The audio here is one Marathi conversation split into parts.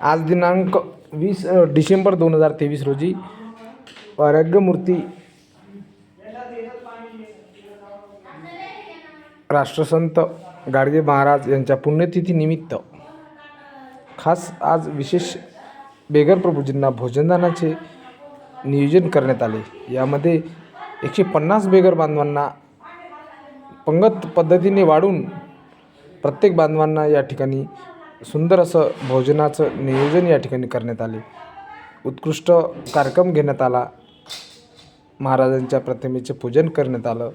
आज दिनांक वीस डिसेंबर दोन हजार तेवीस रोजी आरोग्यमूर्ती राष्ट्रसंत गाडगे महाराज यांच्या पुण्यतिथीनिमित्त खास आज विशेष बेगर प्रभूजींना भोजनदानाचे नियोजन करण्यात आले. यामध्ये एकशे पन्नास बेगर बांधवांना पंगत पद्धतीने वाढून प्रत्येक बांधवांना या ठिकाणी सुंदर असं भोजनाचं नियोजन या ठिकाणी करण्यात आले. उत्कृष्ट कार्यक्रम घेण्यात आला. महाराजांच्या प्रतिमेचे पूजन करण्यात आलं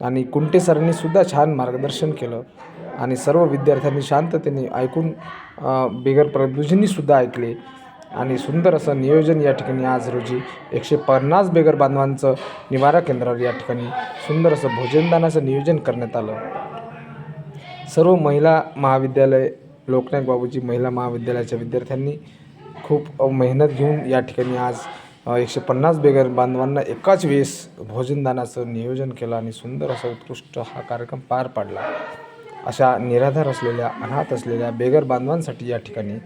आणि कुंटे सरांनीसुद्धा छान मार्गदर्शन केलं आणि सर्व विद्यार्थ्यांनी शांततेने ऐकून बिगर बेगर ऐकले आणि सुंदर असं नियोजन या ठिकाणी आज रोजी एकशे पन्नास बेगर बांधवांचं निवारा केंद्रावर या ठिकाणी सुंदर असं भोजनदानाचं नियोजन करण्यात आलं. सर्व महिला महाविद्यालय लोकनायक बाबूजी महिला महाविद्यालयाच्या विद्यार्थ्यांनी खूप मेहनत घेऊन या ठिकाणी आज एकशे पन्नास बेगर बांधवांना एकाच वेळेस भोजनदानाचं नियोजन केलं आणि सुंदर असा उत्कृष्ट हा कार्यक्रम पार पाडला. अशा निराधार असलेल्या अनाथ असलेल्या बेगर बांधवांसाठी या ठिकाणी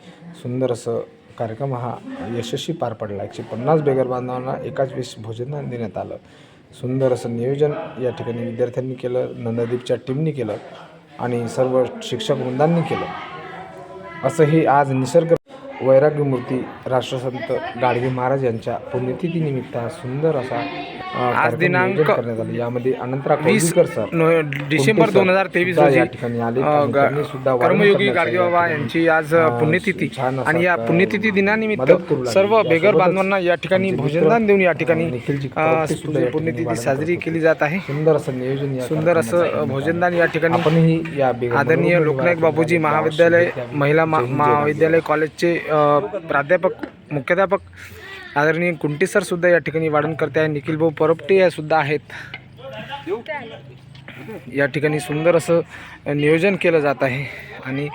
सुंदर असं कार्यक्रम हा यशस्वी पार पडला. एकशे पन्नास बेगर बांधवांना एकाच वेळेस भोजनदान देण्यात आलं. सुंदर असं नियोजन या ठिकाणी विद्यार्थ्यांनी केलं नंदादीपच्या टीमनी केलं आणि सर्व शिक्षक वृंदांनी केलं. असंही आज निसर्ग वैराग्यमूर्ती राष्ट्रसंत गाडगे महाराज यांच्या पुण्यतिथीनिमित्त हा सुंदर असा कार्यक्रम दिनांक यामध्ये अनंतराव वीस डिसेंबर दोन हजार तेवीस रोजी कर्मयोगी करण्याचा गाडगे या बाबा ठिकाणी, यांची आज पुण्यतिथी आणि या पुण्यतिथी दिनानिमित्त. सर्व बेगर यासोबतच बांधवांना या ठिकाणी भोजनदान देऊन या ठिकाणी पुण्यतिथी साजरी. केली जात आहे सुंदर असं नियोजन सुंदर असं भोजनदान या ठिकाणी आदरणीय लोकनायक बाबूजी महाविद्यालय. महिला महाविद्यालय कॉलेजचे प्राध्यापक मुख्याध्यापक आदरणीय कुंटी सर सुद्धा या ठिकाणी वाढणकर्ते आहे निखिल भाऊ परपटे या सुद्धा आहेत. या ठिकाणी सुंदर असं नियोजन केलं जात आहे आणि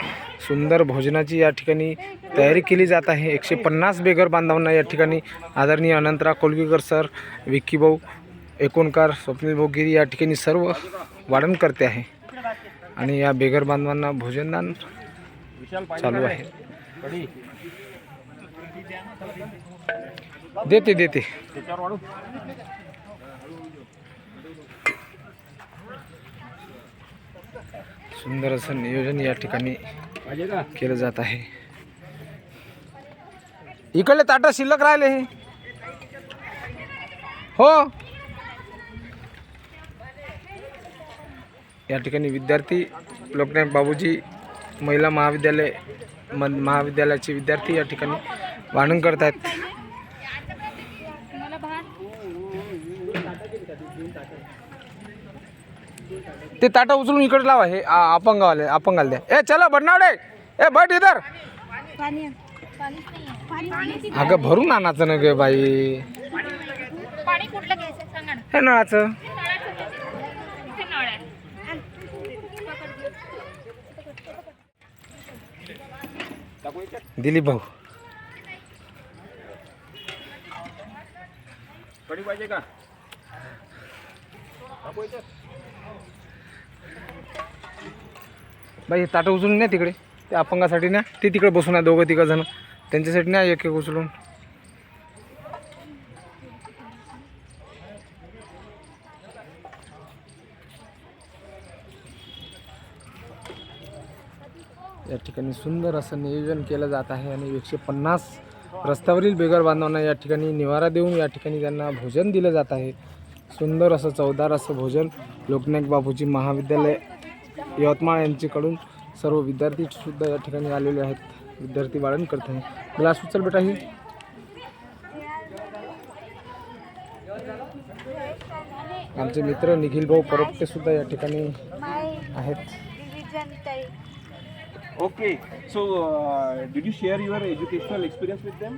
सुंदर भोजनाची या ठिकाणी तयारी केली जात आहे. एकशे पन्नास बेघर बांधवांना या ठिकाणी आदरणीय अनंतराव कोलगीकर सर विक्की भाऊ एकोणकार स्वप्नील भाऊ गिरी या ठिकाणी सर्व वाढण करते आहे. आणि या बेघर बांधवांना भोजनदान चालू आहे. देते देते. सुंदर असं नियोजन या ठिकाणी केलं जात आहे. इकडले ताटा शिल्लक राहिले हे. हो. या ठिकाणी विद्यार्थी लोकनायक बाबूजी महिला महाविद्यालय म महाविद्यालयाचे विद्यार्थी या ठिकाणी वाहन करत आहेत ते ताटा उचलून इकडे लावा हे आ- अपंगवाले अपंगाला. द्या ए चला बडनावडे. ए बट इधर. पाणी अगं भरून आणायचं ना ग बाई. पाणी कुठलं घ्यायचं सांगा ना हे नळाचं. इथे नळ आहे दिलीप भाऊ. बाई हे ताटं उचलून न्या तिकडे. ते अपंगासाठी न्या. ते तिकडे बसून आहे दोघं तिघं जण. त्यांच्यासाठी न्या एक एक उचलून. या ठिकाणी सुंदर असं नियोजन केलं जात आहे आणि एकशे पन्नास रस्त्यावरील बेगर बांधवांना या ठिकाणी निवारा देऊन या ठिकाणी त्यांना भोजन दिलं जात आहे. सुंदर असं चवदार असं भोजन लोकनायक बाबूजी महाविद्यालय यवतमाळ यांच्याकडून सर्व विद्यार्थीसुद्धा या ठिकाणी आलेले आहेत. विद्यार्थी वाढण करत आहे. ग्लास उचल बेटा ही. आमचे मित्र निखिल भाऊ परबटे सुद्धा या ठिकाणी आहेत. Okay so did you share your educational experience with them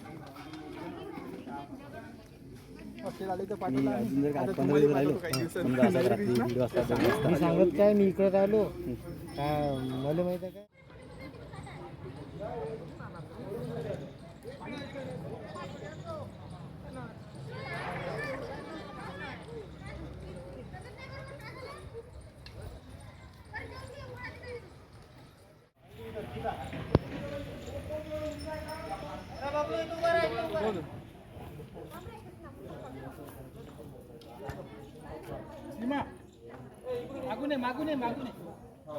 मी सांगत काय मी इकडे राहिलो? काय मला माहीत आहे काय निमा मागुने मागुने मागुने हो